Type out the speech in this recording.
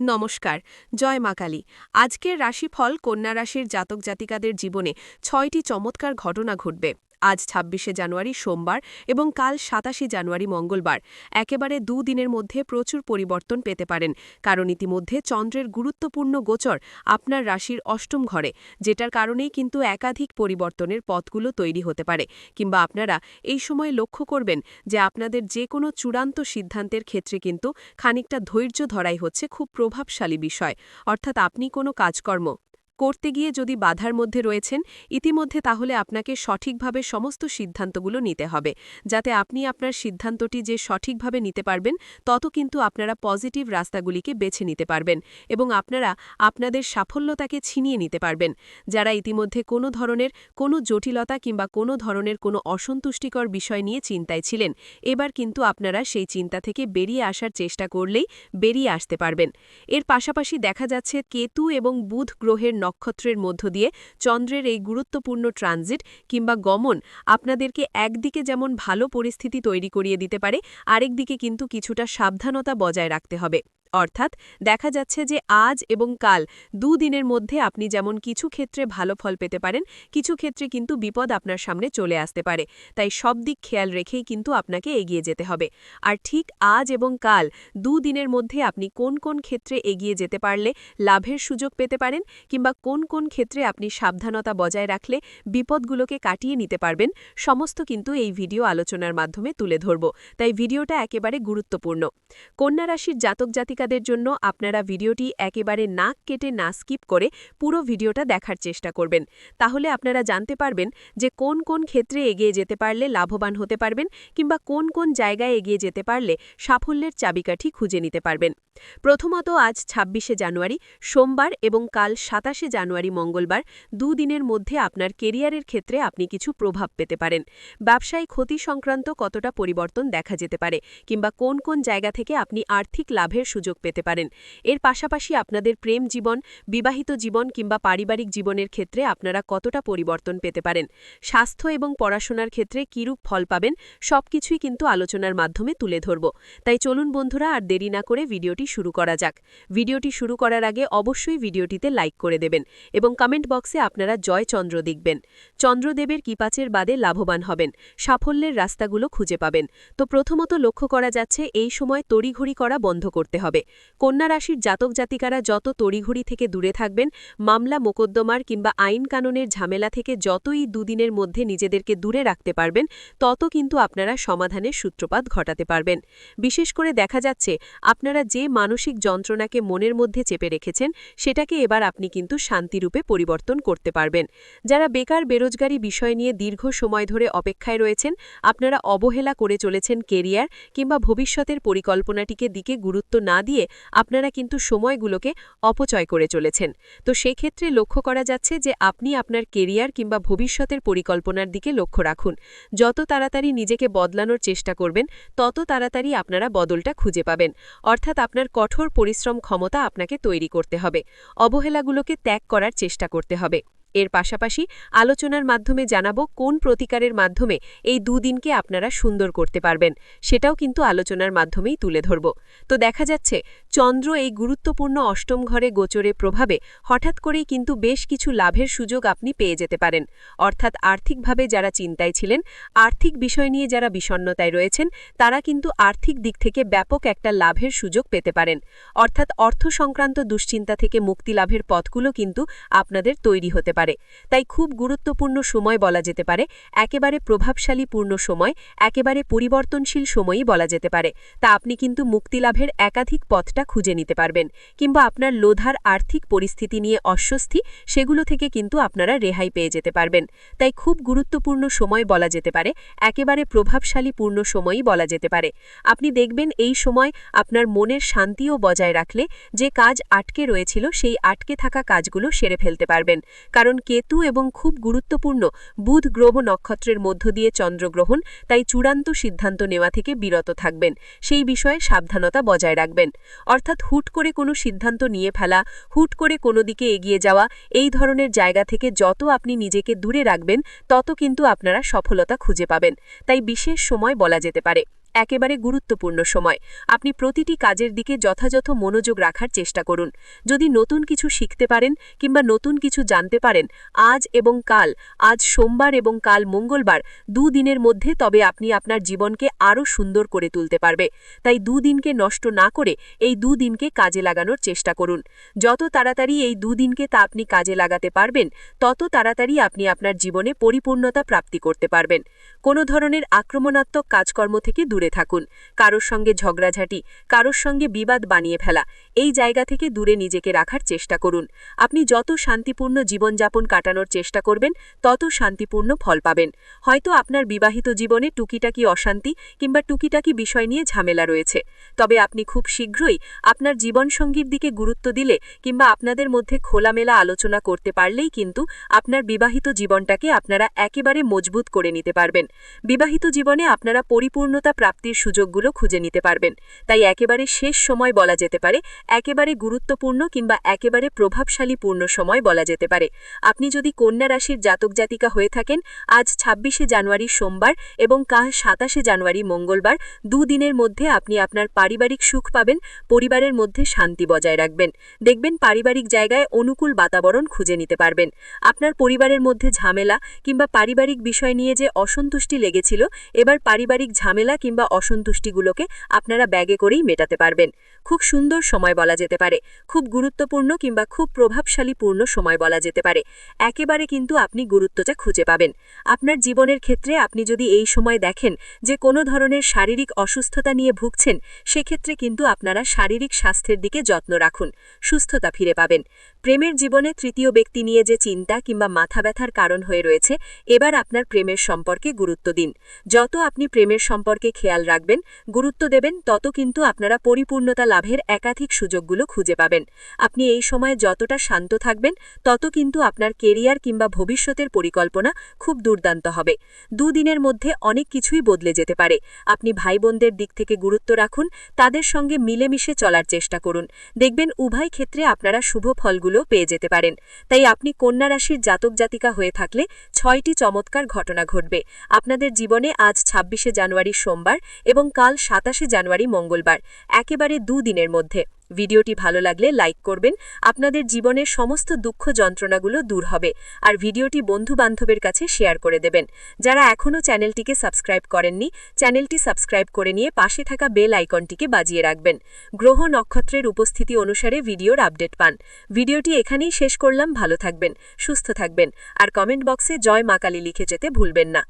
নমস্কার, জয় মা কালী। আজকের রাশিফল কন্যা রাশির জাতক জাতিকাদের জীবনে ছয়টি চমৎকার ঘটনা ঘটবে। আজ ছাব্বিশে জানুয়ারি সোমবার এবং কাল সাতাশে জানুয়ারি মঙ্গলবার। একেবারে দুদিনের মধ্যে প্রচুর পরিবর্তন পেতে পারেন, কারণ ইতিমধ্যে চন্দ্রের গুরুত্বপূর্ণ গোচর আপনার রাশির অষ্টম ঘরে, যেটার কারণেই কিন্তু একাধিক পরিবর্তনের পথগুলো তৈরি হতে পারে। কিংবা আপনারা এই সময় লক্ষ্য করবেন যে আপনাদের যে কোনো চূড়ান্ত সিদ্ধান্তের ক্ষেত্রে কিন্তু খানিকটা ধৈর্য ধরাই হচ্ছে খুব প্রভাবশালী বিষয়। অর্থাৎ আপনি কোনো কাজকর্ম করতে গিয়ে যদি বাধার মধ্যে রয়েছেন, ইতিমধ্যে তাহলে আপনাকে সঠিকভাবে সমস্ত সিদ্ধান্তগুলো নিতে হবে। যাতে আপনি আপনার সিদ্ধান্তটি যে সঠিকভাবে নিতে পারবেন, তত কিন্তু আপনারা পজিটিভ রাস্তাগুলিকে বেছে নিতে পারবেন এবং আপনারা আপনাদের সাফল্যতাকে ছিনিয়ে নিতে পারবেন। যারা ইতিমধ্যে কোনো ধরনের কোনো জটিলতা কিংবা কোনো ধরনের কোনো অসন্তুষ্টিকর বিষয় নিয়ে চিন্তায় ছিলেন, এবার কিন্তু আপনারা সেই চিন্তা থেকে বেরিয়ে আসার চেষ্টা করলেই বেরিয়ে আসতে পারবেন। এর পাশাপাশি দেখা যাচ্ছে কেতু এবং বুধ গ্রহের নক্ষত্রের মধ্য দিয়ে চন্দ্রের এই গুরুত্বপূর্ণ ট্রানজিট কিংবা গমন আপনাদেরকে একদিকে যেমন ভালো পরিস্থিতি তৈরি করিয়ে দিতে পারে, আরেকদিকে কিন্তু কিছুটা সাবধানতা বজায় রাখতে হবে। অর্থাৎ দেখা যাচ্ছে যে আজ এবং কাল দুদিনের মধ্যে আপনি যেমন কিছু ক্ষেত্রে ভালো ফল পেতে পারেন, কিছু ক্ষেত্রে কিন্তু বিপদ আপনার সামনে চলে আসতে পারে। তাই সব দিক খেয়াল রেখেই কিন্তু আপনাকে এগিয়ে যেতে হবে। আর ঠিক আজ এবং কাল দুদিনের মধ্যে আপনি কোন কোন ক্ষেত্রে এগিয়ে যেতে পারলে লাভের সুযোগ পেতে পারেন কিংবা কোন কোন ক্ষেত্রে আপনি সাবধানতা বজায় রাখলে বিপদগুলোকে কাটিয়ে নিতে পারবেন, সমস্ত কিন্তু এই ভিডিও আলোচনার মাধ্যমে তুলে ধরব। তাই ভিডিওটা একেবারে গুরুত্বপূর্ণ। কন্যা রাশির জাতক জাতিক জাতিকাদের জন্য আপনারা ভিডিওটি একেবারে নাক কেটে না স্কিপ করে পুরো ভিডিওটা দেখার চেষ্টা করবেন। তাহলে আপনারা জানতে পারবেন যে কোন কোন ক্ষেত্রে এগিয়ে যেতে পারলে লাভবান হতে পারবেন কিংবা কোন কোন জায়গায় এগিয়ে যেতে পারলে সাফল্যের চাবিকাঠি খুঁজে নিতে পারবেন। প্রথমত আজ ছাব্বিশে জানুয়ারি, সোমবার এবং কাল সাতাশে জানুয়ারি মঙ্গলবার দুদিনের মধ্যে আপনার কেরিয়ারের ক্ষেত্রে আপনি কিছু প্রভাব পেতে পারেন। ব্যবসায়ী ক্ষতি সংক্রান্ত কতটা পরিবর্তন দেখা যেতে পারে কিংবা কোন কোন জায়গা থেকে আপনি আর্থিক লাভের সুযোগ সুযোগ পেতে পারেন। এর পাশাপাশি আপনাদের প্রেম জীবন, বিবাহিত জীবন কিংবা পারিবারিক জীবনের ক্ষেত্রে আপনারা কতটা পরিবর্তন পেতে পারেন? স্বাস্থ্য এবং পড়াশোনার ক্ষেত্রে কিরূপ ফল পাবেন? সবকিছুই কিন্তু আলোচনার মাধ্যমে তুলে ধরব। তাই চলুন বন্ধুরা, আর দেরি না করে ভিডিওটি শুরু করা যাক। ভিডিওটি শুরু করার আগে অবশ্যই ভিডিওটিতে লাইক করে দেবেন এবং কমেন্ট বক্সে আপনারা জয় চন্দ্র দেখবেন। চন্দ্রদেবের কিপাচের বাদে লাভবান হবেন। সাফল্যের রাস্তাগুলো খুঁজে পাবেন। তো প্রথমত লক্ষ্য করা যাচ্ছে, এই সময় তড়িঘড়ি করা বন্ধ করতে হবে। কন্যা রাশির জাতক জাতিকারা যত তড়িঘড়ি থেকে দূরে থাকবেন, মামলা মোকদ্দমার কিংবা আইন কানুনের ঝামেলা থেকে যতই দুদিনের মধ্যে নিজেদেরকে দূরে রাখতে পারবেন, তত কিন্তু আপনারা সমাধানের সূত্রপাত ঘটাতে পারবেন। বিশেষ করে দেখা যাচ্ছে, আপনারা যে মানসিক যন্ত্রণাকে মনের মধ্যে চেপে রেখেছেন, সেটাকে এবার আপনি কিন্তু শান্তিরূপে পরিবর্তন করতে পারবেন। যারা বেকার বেরোজগারি বিষয় নিয়ে দীর্ঘ সময় ধরে অপেক্ষায় রয়েছেন, আপনারা অবহেলা করে চলেছেন কেরিয়ার কিংবা ভবিষ্যতের পরিকল্পনাটিকে দিকে গুরুত্ব না দিয়ে আপনারা কিন্তু সময়গুলোকে অপচয় করে চলেছেন। তো সেক্ষেত্রে লক্ষ্য করা যাচ্ছে যে আপনি আপনার কেরিয়ার কিংবা ভবিষ্যতের পরিকল্পনার দিকে লক্ষ্য রাখুন। যত তাড়াতাড়ি নিজেকে বদলানোর চেষ্টা করবেন, তত তাড়াতাড়ি আপনারা বদলটা খুঁজে পাবেন। অর্থাৎ আপনার কঠোর পরিশ্রম ক্ষমতা আপনাকে তৈরি করতে হবে। অবহেলাগুলোকে ত্যাগ করার চেষ্টা করতে হবে। এর পাশাপাশি আলোচনার মাধ্যমে জানাব কোন প্রতিকারের মাধ্যমে এই দুদিনকে আপনারা সুন্দর করতে পারবেন। সেটাও কিন্তু আলোচনার মাধ্যমেই তুলে ধরব। তো দেখা যাচ্ছে, চন্দ্র এই গুরুত্বপূর্ণ অষ্টম ঘরে গোচরে প্রভাবে হঠাৎ করেই কিন্তু বেশ কিছু লাভের সুযোগ আপনি পেয়ে যেতে পারেন। অর্থাৎ আর্থিকভাবে যারা চিন্তায় ছিলেন, আর্থিক বিষয় নিয়ে যারা বিষণ্নতায় রয়েছেন, তারা কিন্তু আর্থিক দিক থেকে ব্যাপক একটা লাভের সুযোগ পেতে পারেন। অর্থাৎ অর্থ সংক্রান্ত দুশ্চিন্তা থেকে মুক্তি লাভের পথগুলো কিন্তু আপনাদের তৈরি হতে পারে। তাই খুব গুরুত্বপূর্ণ সময় বলা যেতে পারে। একেবারে প্রভাবশালী পূর্ণ সময়, একেবারে পরিবর্তনশীল সময়ই বলা যেতে পারে। তা আপনি কিন্তু মুক্তিলাভের একাধিক পথটা খুঁজে নিতে পারবেন, কিংবা আপনার লোধার আর্থিক পরিস্থিতি নিয়ে অস্বস্তি, সেগুলো থেকে কিন্তু আপনারা রেহাই পেয়ে যেতে পারবেন। তাই খুব গুরুত্বপূর্ণ সময় বলা যেতে পারে, একেবারে প্রভাবশালী পূর্ণ সময়ই বলা যেতে পারে। আপনি দেখবেন এই সময় আপনার মনের শান্তিও বজায় রাখলে যে কাজ আটকে রয়েছিল, সেই আটকে থাকা কাজগুলো সেরে ফেলতে পারবেন। কারণ কারণ কেতু এবং খুব গুরুত্বপূর্ণ বুধ গ্রহ নক্ষত্রের মধ্য দিয়ে চন্দ্রগ্রহণ, তাই চূড়ান্ত সিদ্ধান্ত নেওয়া থেকে বিরত থাকবেন। সেই বিষয়ে সাবধানতা বজায় রাখবেন। অর্থাৎ হুট করে কোনো সিদ্ধান্ত নিয়ে ফেলা, হুট করে কোনো দিকে এগিয়ে যাওয়া, এই ধরনের জায়গা থেকে যত আপনি নিজেকে দূরে রাখবেন, তত কিন্তু আপনারা সফলতা খুঁজে পাবেন। তাই বিশেষ সময় বলা যেতে পারে। একেবারে গুরুত্বপূর্ণ সময়। আপনি প্রতিটি কাজের দিকে যথাযথ মনোযোগ রাখার চেষ্টা করুন। যদি নতুন কিছু শিখতে পারেন কিংবা নতুন কিছু জানতে পারেন, আজ এবং কাল, আজ সোমবার এবং কাল মঙ্গলবার দুদিনের মধ্যে তবে আপনি আপনার জীবনকে আরও সুন্দর করে তুলতে পারবে। তাই দুদিনকে নষ্ট না করে এই দুদিনকে কাজে লাগানোর চেষ্টা করুন। যত তাড়াতাড়ি এই দুদিনকে তা আপনি কাজে লাগাতে পারবেন, তত তাড়াতাড়ি আপনি আপনার জীবনে পরিপূর্ণতা প্রাপ্তি করতে পারবেন। কোনো ধরনের আক্রমণাত্মক কাজকর্ম থেকে দূরে থাকুন। কারোর সঙ্গে ঝগড়াঝাটি, কারোর সঙ্গে বিবাদ বানিয়ে ফেলা, এই জায়গা থেকে দূরে নিজেকে রাখার চেষ্টা করুন। আপনি যত শান্তিপূর্ণ জীবনযাপন কাটানোর চেষ্টা করবেন, তত শান্তিপূর্ণ ফল পাবেন। হয়তো আপনার বিবাহিত জীবনে টুকিটাকি অশান্তি কিংবা টুকিটাকি বিষয় নিয়ে ঝামেলা রয়েছে। তবে আপনি খুব শীঘ্রই আপনার জীবনসঙ্গীর দিকে গুরুত্ব দিলে কিংবা আপনাদের মধ্যে খোলামেলা আলোচনা করতে পারলেই কিন্তু আপনার বিবাহিত জীবনটাকে আপনারা একেবারে মজবুত করে নিতে পারবেন। বিবাহিত জীবনে আপনারা পরিপূর্ণতা প্রাপ্তির সুযোগগুলো খুঁজে নিতে পারবেন। তাই একেবারে শেষ সময় বলা যেতে পারে, একেবারে গুরুত্বপূর্ণ কিংবা একেবারে প্রভাবশালী পূর্ণ সময় বলা যেতে পারে। আপনি যদি কন্যা রাশির জাতক জাতিকা হয়ে থাকেন, আজ ছাব্বিশে জানুয়ারি সোমবার এবং কাল সাতাশে জানুয়ারি মঙ্গলবার, দুদিনের মধ্যে আপনি আপনার পারিবারিক সুখ পাবেন, পরিবারের মধ্যে শান্তি বজায় রাখবেন। দেখবেন পারিবারিক জায়গায় অনুকূল বাতাবরণ খুঁজে নিতে পারবেন। আপনার পরিবারের মধ্যে ঝামেলা কিংবা পারিবারিক বিষয় নিয়ে যে অসন্তুষ্টি লেগেছিল, এবার পারিবারিক ঝামেলা কিংবা অসন্তুষ্টিগুলোকে আপনারা ব্যাগে করেই মেটাতে পারবেন। খুব সুন্দর সময় বলা যেতে পারে। খুব গুরুত্বপূর্ণ কিংবা খুব প্রভাবশালী পূর্ণ সময় বলা যেতে পারে। একেবারে কিন্তু আপনি গুরুত্বটা খুঁজে পাবেন। আপনার জীবনের ক্ষেত্রে আপনি যদি এই সময় দেখেন যে কোনো ধরনের শারীরিক অসুস্থতা নিয়ে ভুগছেন, সেক্ষেত্রে কিন্তু আপনারা শারীরিক স্বাস্থ্যের দিকে যত্ন রাখুন। সুস্থতা ফিরে পাবেন। প্রেমের জীবনে তৃতীয় ব্যক্তি নিয়ে যে চিন্তা কিংবা মাথা ব্যথার কারণ হয়ে রয়েছে, এবার আপনার প্রেমের সম্পর্কে গুরুত্ব দিন। যত আপনি প্রেমের সম্পর্কে খেয়াল রাখবেন, গুরুত্ব দেবেন, তত কিন্তু আপনারা পরিপূর্ণতা লাভের একাধিক সুযোগগুলো খুঁজে পাবেন। আপনি এই সময়ে যতটা শান্ত থাকবেন, তত কিন্তু আপনার কেরিয়ার কিংবা ভবিষ্যতের পরিকল্পনা খুব দুর্দান্ত হবে। দুদিনের মধ্যে অনেক কিছুই বদলে যেতে পারে। আপনি ভাই বোনদের দিক থেকে গুরুত্ব রাখুন, তাদের সঙ্গে মিলেমিশে চলার চেষ্টা করুন। দেখবেন উভয় ক্ষেত্রে আপনারা শুভ ফলগুলো পেয়ে যেতে পারেন। তাই আপনি কন্যা রাশির জাতক জাতিকা হয়ে থাকলে ছয়টি চমৎকার ঘটনা ঘটবে। আপনাদের জীবনে আজ ছাব্বিশে জানুয়ারি সোমবার এবং কাল সাতাশে জানুয়ারি মঙ্গলবার, একেবারে দুদিনের মধ্যে। ভিডিওটি ভালো লাগলে লাইক করবেন, আপনাদের জীবনের সমস্ত দুঃখ যন্ত্রণাগুলো দূর হবে, আর ভিডিওটি বন্ধু বান্ধবের কাছে শেয়ার করে দেবেন। যারা এখনও চ্যানেলটিকে সাবস্ক্রাইব করেননি, চ্যানেলটি সাবস্ক্রাইব করে নিয়ে পাশে থাকা বেল আইকনটিকে বাজিয়ে রাখবেন। গ্রহ নক্ষত্রের উপস্থিতি অনুসারে ভিডিওর আপডেট পান। ভিডিওটি এখানেই শেষ করলাম, ভালো থাকবেন, সুস্থ থাকবেন, আর কমেন্ট বক্সে জয় মা কালী লিখে যেতে ভুলবেন না।